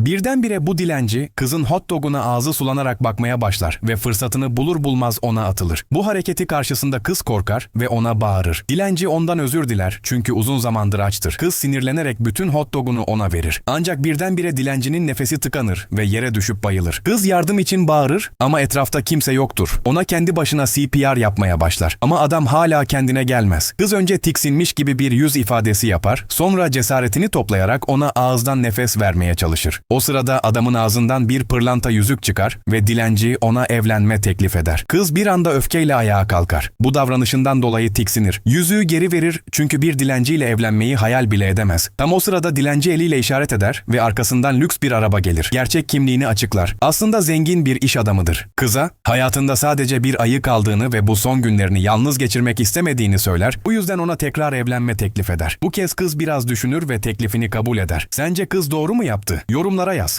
Birdenbire bu dilenci kızın hot doguna ağzı sulanarak bakmaya başlar ve fırsatını bulur bulmaz ona atılır. Bu hareketi karşısında kız korkar ve ona bağırır. Dilenci ondan özür diler çünkü uzun zamandır açtır. Kız sinirlenerek bütün hot dogunu ona verir. Ancak birdenbire dilencinin nefesi tıkanır ve yere düşüp bayılır. Kız yardım için bağırır ama etrafta kimse yoktur. Ona kendi başına CPR yapmaya başlar. Ama adam hala kendine gelmez. Kız önce tiksinmiş gibi bir yüz ifadesi yapar, sonra cesaretini toplayarak ona ağızdan nefes vermeye çalışır. O sırada adamın ağzından bir pırlanta yüzük çıkar ve dilenci ona evlenme teklif eder. Kız bir anda öfkeyle ayağa kalkar. Bu davranışından dolayı tiksinir. Yüzüğü geri verir çünkü bir dilenciyle evlenmeyi hayal bile edemez. Tam o sırada dilenci eliyle işaret eder ve arkasından lüks bir araba gelir. Gerçek kimliğini açıklar. Aslında zengin bir iş adamıdır. Kıza hayatında sadece bir ayı kaldığını ve bu son günlerini yalnız geçirmek istemediğini söyler. Bu yüzden ona tekrar evlenme teklif eder. Bu kez kız biraz düşünür ve teklifini kabul eder. Sence kız doğru mu yaptı? Bunlara yaz.